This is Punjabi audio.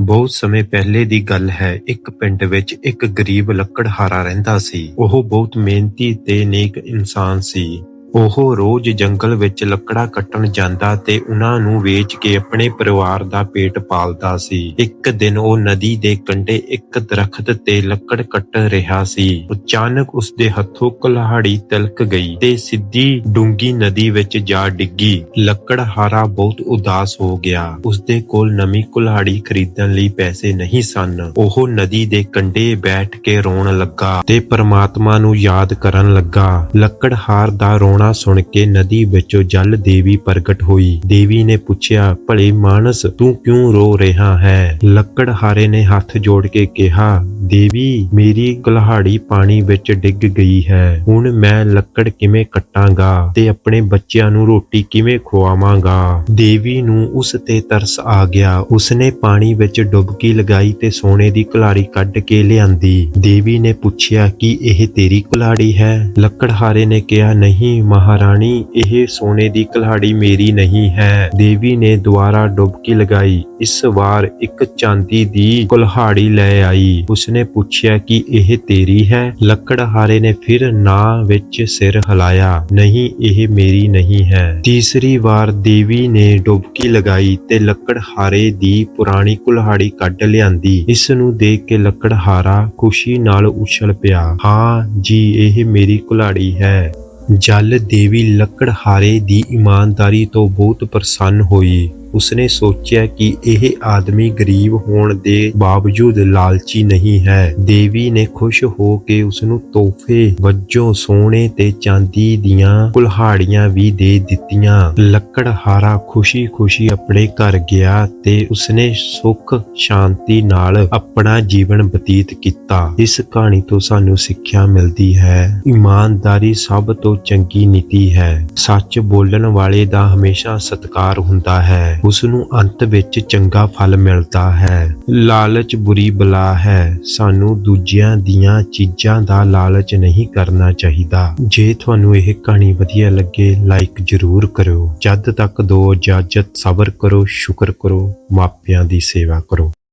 ਬਹੁਤ ਸਮੇਂ ਪਹਿਲੇ ਦੀ ਗੱਲ ਹੈ, ਇੱਕ ਪਿੰਡ ਵਿੱਚ ਇੱਕ ਗਰੀਬ ਲੱਕੜਹਾਰਾ ਰਹਿੰਦਾ ਸੀ। ਉਹ ਬਹੁਤ ਮਿਹਨਤੀ ਤੇ ਨੇਕ ਇਨਸਾਨ ਸੀ। ਉਹ ਰੋਜ਼ ਜੰਗਲ ਵਿੱਚ ਲੱਕੜਾਂ ਕੱਟਣ ਜਾਂਦਾ ਤੇ ਉਹਨਾਂ ਨੂੰ ਵੇਚ ਕੇ ਆਪਣੇ ਪਰਿਵਾਰ ਦਾ ਪੇਟ ਪਾਲਦਾ ਸੀ। ਇੱਕ ਦਿਨ ਉਹ ਨਦੀ ਦੇ ਕੰਢੇ ਇੱਕ ਦਰਖਤ ਤੇ ਲੱਕੜ ਕੱਟ ਰਿਹਾ ਸੀ। ਅਚਾਨਕ ਉਸ ਦੇ ਹੱਥੋਂ ਕੁਲਹਾੜੀ ਤਿਲਕ ਗਈ ਤੇ ਸਿੱਧੀ ਡੂੰਗੀ ਨਦੀ ਵਿੱਚ ਜਾ ਡਿੱਗੀ। ਲੱਕੜਹਾਰਾ ਬਹੁਤ ਉਦਾਸ ਹੋ ਗਿਆ। ਉਸ ਦੇ ਕੋਲ ਨਵੀਂ ਕੁਲਹਾੜੀ ਖਰੀਦਣ ਲਈ ਪੈਸੇ ਨਹੀਂ ਸਨ। ਉਹ ਨਦੀ ਦੇ ਕੰਢੇ ਬੈਠ ਕੇ ਰੋਣ ਲੱਗਾ ਤੇ ਪਰਮਾਤਮਾ ਨੂੰ ਯਾਦ ਕਰਨ ਲੱਗਾ। ਲੱਕੜਹਾਰ ਦਾ ਰੋਣਾ ਸੁਣ ਕੇ ਨਦੀ ਵਿੱਚੋਂ ਜਲ ਦੇਵੀ ਪ੍ਰਗਟ ਹੋਈ। ਦੇਵੀ ਨੇ ਪੁੱਛਿਆ, ਭਲੇ ਮਾਨਸ, ਤੂੰ ਕਿਉਂ ਰੋ ਰਿਹਾ ਹੈ? ਲੱਕੜਹਾਰੇ ਨੇ ਹੱਥ ਜੋੜ ਕੇ ਕਿਹਾ ਦੇਵੀ, ਮੇਰੀ ਕੁਲਹਾੜੀ ਪਾਣੀ ਵਿੱਚ ਡਿੱਗ ਗਈ ਹੈ। ਹੁਣ ਮੈਂ ਲੱਕੜ ਕਿਵੇਂ ਕੱਟਾਂਗਾ ਤੇ ਆਪਣੇ ਬੱਚਿਆਂ ਨੂੰ ਰੋਟੀ ਕਿਵੇਂ ਖਵਾਵਾਂਗਾ? ਦੇਵੀ ਨੂੰ ਉਸ ਤੇ ਤਰਸ ਆ ਗਿਆ। ਉਸਨੇ ਪਾਣੀ ਵਿੱਚ ਡੁਬਕੀ ਲਗਾਈ ਤੇ ਸੋਨੇ ਦੀ ਕੁਲਾੜੀ ਕੱਢ ਕੇ ਲਿਆਂਦੀ। ਦੇਵੀ ਨੇ ਪੁੱਛਿਆ, ਕਿ ਇਹ ਤੇਰੀ ਕੁਲਾੜੀ ਹੈ? ਲੱਕੜਹਾਰੇ ਨੇ ਕਿਹਾ, ਨਹੀਂ ਮਹਾਰਾਣੀ, ਇਹ ਸੋਨੇ ਦੀ ਕੁਲਹਾੜੀ ਮੇਰੀ ਨਹੀਂ ਹੈ। ਦੇਵੀ ਨੇ ਦੁਬਾਰਾ ਡੁਬਕੀ ਲਗਾਈ। ਇਸ ਵਾਰ ਇੱਕ ਚਾਂਦੀ ਦੀ ਕੁਲਹਾੜੀ ਲੈ ਆਈ। ਉਸਨੇ ਪੁੱਛਿਆ ਕਿ ਇਹ ਤੇਰੀ ਹੈ? ਲੱਕੜਹਾਰੇ ਨੇ ਫਿਰ ਨਾ ਵਿੱਚ ਸਿਰ ਹਿਲਾਇਆ, ਨਹੀਂ, ਇਹ ਮੇਰੀ ਨਹੀਂ ਹੈ। ਤੀਸਰੀ ਵਾਰ ਦੇਵੀ ਨੇ ਡੁਬਕੀ ਲਗਾਈ ਤੇ ਲੱਕੜਹਾਰੇ ਦੀ ਪੁਰਾਣੀ ਕੁਲਹਾੜੀ ਕੱਢ ਲਿਆਂਦੀ। ਇਸ ਨੂੰ ਦੇਖ ਕੇ ਲੱਕੜਹਾਰਾ ਖੁਸ਼ੀ ਨਾਲ ਉਛਲ ਪਿਆ, ਹਾਂ ਜੀ, ਇਹ ਮੇਰੀ ਕੁਲਹਾੜੀ ਹੈ। ਜਲ ਦੇਵੀ ਲੱਕੜਹਾਰੇ ਦੀ ਇਮਾਨਦਾਰੀ ਤੋਂ ਬਹੁਤ ਪ੍ਰਸੰਨ ਹੋਈ। ਉਸਨੇ ਸੋਚਿਆ ਕਿ ਇਹ ਆਦਮੀ ਗਰੀਬ ਹੋਣ ਦੇ ਬਾਵਜੂਦ ਲਾਲਚੀ ਨਹੀਂ ਹੈ। ਦੇਵੀ ਨੇ ਖੁਸ਼ ਹੋ ਕੇ ਉਸ ਨੂੰ ਤੋਹਫੇ ਵਜੋਂ ਸੋਨੇ ਤੇ ਚਾਂਦੀ ਦੀਆਂ ਕੁਲਹਾੜੀਆਂ ਵੀ ਦੇ ਦਿੱਤੀਆਂ। ਲੱਕੜਹਾਰਾ ਖੁਸ਼ੀ-ਖੁਸ਼ੀ ਆਪਣੇ ਘਰ ਗਿਆ ਤੇ ਉਸਨੇ ਸੁੱਖ, ਸ਼ਾਂਤੀ ਨਾਲ ਆਪਣਾ ਜੀਵਨ ਬਤੀਤ ਕੀਤਾ। ਇਸ ਕਹਾਣੀ ਤੋਂ ਸਾਨੂੰ ਸਿੱਖਿਆ ਮਿਲਦੀ ਹੈ। ਇਮਾਨਦਾਰੀ ਸਭ ਤੋਂ ਚੰਗੀ ਨੀਤੀ ਹੈ। ਸੱਚ ਬੋਲਣ ਵਾਲੇ ਦਾ ਹਮੇਸ਼ਾ ਸਤਿਕਾਰ ਹੁੰਦਾ ਹੈ। ਉਸ ਨੂੰ ਅੰਤ ਵਿੱਚ ਚੰਗਾ ਫਲ ਮਿਲਦਾ ਹੈ। ਲਾਲਚ ਬੁਰੀ ਬਲਾ ਹੈ। ਸਾਨੂੰ ਦੂਜਿਆਂ ਦੀਆਂ ਚੀਜ਼ਾਂ ਦਾ ਲਾਲਚ ਨਹੀਂ ਕਰਨਾ ਚਾਹੀਦਾ। ਜੇ ਤੁਹਾਨੂੰ ਇਹ ਕਹਾਣੀ ਵਧੀਆ ਲੱਗੇ ਲਾਈਕ ਜ਼ਰੂਰ ਕਰਿਓ। ਜਦ ਤੱਕ ਦੋ ਇਜਾਜ਼ਤ ਸਬਰ ਕਰੋ, ਸ਼ੁਕਰ ਕਰੋ, ਮਾਪਿਆਂ ਦੀ ਸੇਵਾ ਕਰੋ।